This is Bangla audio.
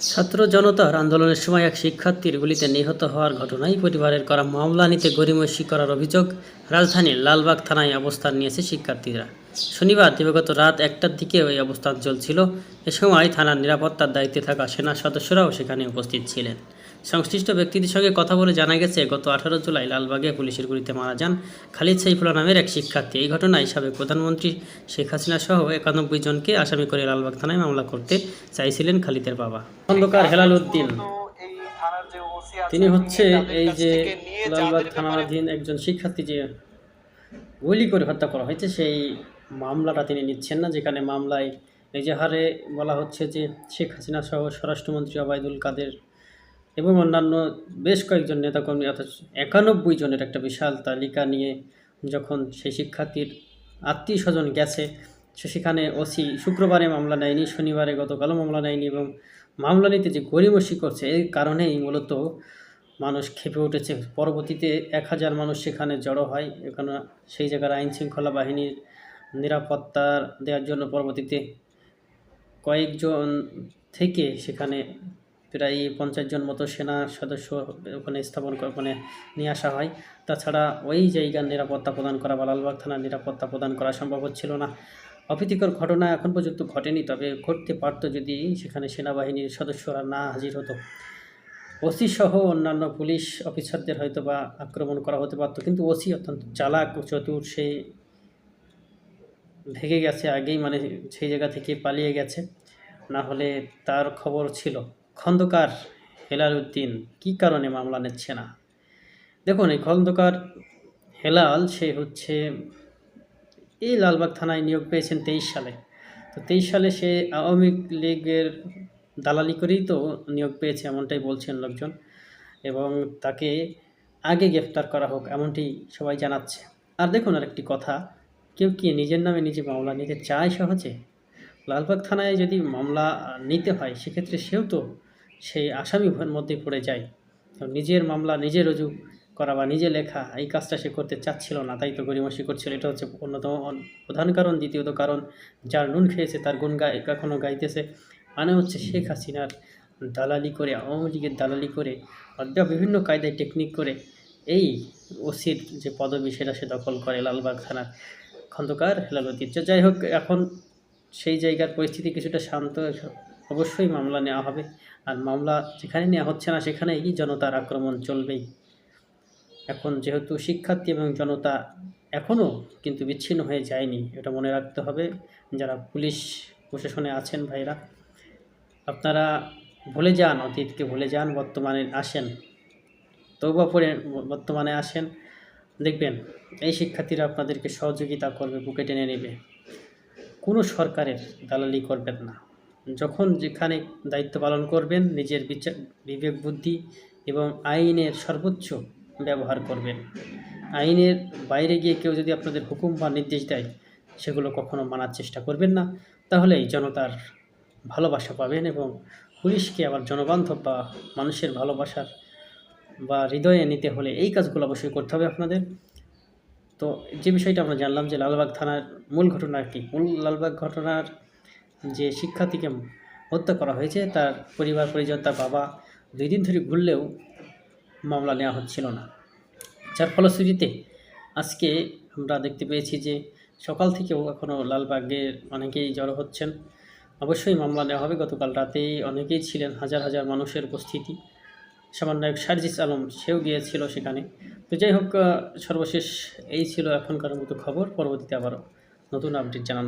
ছাত্র জনতার আন্দোলনের সময় এক শিক্ষার্থীর গুলিতে নিহত হওয়ার ঘটনায় পরিবারের করা মামলা নিতে গরিমসি করার অভিযোগ রাজধানীর লালবাগ থানায় অবস্থান নিয়েছে শিক্ষার্থীরা। শনিবার দিবাগত রাত একটার দিকে ওই অবস্থান চলছিল। এ সময় থানার নিরাপত্তার দায়িত্বে থাকা সেনা সদস্যরাও সেখানে উপস্থিত ছিলেন। সংশ্লিষ্ট ব্যক্তিদের সঙ্গে কথা বলে জানা গেছে, গত আঠারো জুলাই লালবাগে পুলিশের গুলিতে মারা যান খালিদ সাইফুল্লাহ নামের এক শিক্ষার্থী। এই ঘটনায় সাবেক প্রধানমন্ত্রী শেখ হাসিনা সহ একানব্বই জনকে আসামি করে লালবাগ থানায় মামলা করতে চাইছিলেন খালিদের বাবা। খন্দকার হেলাল উদ্দিন। তিনি হচ্ছে এই যে লালবাগ থানাধীন একজন শিক্ষার্থী যে গুলি করে হত্যা করা হয়েছে, সেই মামলাটা তিনি নিচ্ছেন না, যেখানে মামলায় এজাহারে বলা হচ্ছে যে শেখ হাসিনা সহ স্বরাষ্ট্রমন্ত্রী ওবায়দুল কাদের এবং অন্যান্য বেশ কয়েকজন নেতাকর্মী, অর্থাৎ একানব্বই জনের একটা বিশাল তালিকা নিয়ে যখন সেই শিক্ষার্থীর আত্মীয় স্বজন গেছে, সে সেখানে ওসি শুক্রবারে মামলা নেয়নি, শনিবারে গতকালও মামলা নেয়নি এবং মামলা নিতে যে গরিমসি করছে এই কারণেই মূলত মানুষ খেপে উঠেছে। পরবর্তীতে এক হাজার মানুষ সেখানে জড়ো হয়, এখানে সেই জায়গার আইন শৃঙ্খলা বাহিনীর নিরাপত্তা দেওয়ার জন্য পরবর্তীতে কয়েকজন থেকে সেখানে প্রায় পঞ্চাশ জন মতো সেনা সদস্য ওখানে স্থাপন ওখানে নিয়ে আসা হয়। তাছাড়া ওই জায়গার নিরাপত্তা প্রদান করা বা লালবাগ থানার নিরাপত্তা প্রদান করা সম্ভব হচ্ছিল না। অপ্রীতিকর ঘটনা এখন পর্যন্ত ঘটেনি, তবে ঘটতে পারত যদি সেখানে সেনাবাহিনীর সদস্যরা না হাজির হতো। ওসি সহ অন্যান্য পুলিশ অফিসারদের হয়তো বা আক্রমণ করা হতে পারতো, কিন্তু ওসি অত্যন্ত চালাক, চতুর, সে ভেগে গেছে, আগেই মানে সেই জায়গা থেকে পালিয়ে গেছে। না হলে তার খবর ছিল, খন্দকার হেলাল উদ্দিন কী কারণে মামলা নিচ্ছে না? দেখুন, এই খন্দকার হেলাল, সে হচ্ছে এই লালবাগ থানায় নিয়োগ পেয়েছেন তেইশ সালে। তো তেইশ সালে সে আওয়ামী লীগের দালালি করেই তো নিয়োগ পেয়েছে, এমনটাই বলছেন লোকজন। এবং তাকে আগে গ্রেফতার করা হোক, এমনটি সবাই জানাচ্ছে। আর দেখুন আরেকটি কথা কেউ কি নিজের নামে নিজে মামলা নিতে চায় সহজে? লালবাগ থানায় যদি মামলা নিতে হয়, সেক্ষেত্রে সেও তো সেই আসামি মধ্যে পড়ে যায়। তো নিজের মামলা নিজে রুজু করা বা নিজে লেখা, এই কাজটা সে করতে চাচ্ছিল না, তাই তো গরিমসি করছিল। এটা হচ্ছে অন্যতম প্রধান কারণ। দ্বিতীয়ত কারণ, যার নুন খেয়েছে, তার গুণ গায় কখনো গাইতেছে। মানে হচ্ছে শেখ হাসিনার দালালি করে, আওয়ামী লীগের দালালি করে অথবা বিভিন্ন কায়দায় টেকনিক করে, এই ওসির যে পদবি, সেটা সে দখল করে লালবাগ থানার। খন্দকার হেলাল ঐতিহ্য যাই হোক, এখন সেই জায়গার পরিস্থিতি কিছুটা শান্ত, অবশ্যই মামলা নেওয়া হবে। আর মামলা যেখানে নেওয়া হচ্ছে না, সেখানেই জনতার আক্রমণ চলবেই। এখন যেহেতু শিক্ষার্থী এবং জনতা এখনও কিন্তু বিচ্ছিন্ন হয়ে যায়নি, এটা মনে রাখতে হবে। যারা পুলিশ প্রশাসনে আছেন ভাইরা, আপনারা ভুলে যান, অতীতকে ভুলে যান, বর্তমানে আসেন। তৌবা পড়ে বর্তমানে আসেন। দেখবেন, এই শিক্ষার্থীরা আপনাদেরকে সহযোগিতা করবে বুকে টেনে নেবে। কোনো সরকারের দালালি করবেন না। যখন যেখানে দায়িত্ব পালন করবেন, নিজের বিচার, বিবেক, বুদ্ধি এবং আইনের সর্বোচ্চ ব্যবহার করবেন। আইনের বাইরে গিয়ে কেউ যদি আপনাদের হুকুম বা নির্দেশ দেয়, সেগুলো কখনো মানার চেষ্টা করবেন না। তাহলেই জনতার ভালোবাসা পাবেন এবং পুলিশকে আবার জনবান্ধব বা মানুষের ভালোবাসার বা হৃদয়ে নিতে হলে এই কাজগুলো অবশ্যই করতে হবে আপনাদের। তো যে বিষয়টা আমরা জানলাম যে লালবাগ থানার মূল ঘটনা কি? মূল লালবাগ ঘটনার যে শিক্ষার্থীকে হত্যা করা হয়েছে, তার পরিবার, পরিজন, তার বাবা দুই দিন ধরে ঘুরলেও মামলা নেওয়া হচ্ছিল না। যার ফলশ্রুতিতে আজকে আমরা দেখতে পেয়েছি যে সকাল থেকেও এখনও লালবাগের অনেকেই জড়ো হচ্ছেন। অবশ্যই মামলা নেওয়া হবে। গতকাল রাতেই অনেকেই ছিলেন, হাজার হাজার মানুষের উপস্থিতি। সমন্বয়ক সার্জিস আলম সেও গিয়েছিল সেখানে। তো যাই হোক সর্বশেষ এই ছিল এখনকার মতো খবর। পরবর্তীতে আবারও নতুন আপডেট জানানো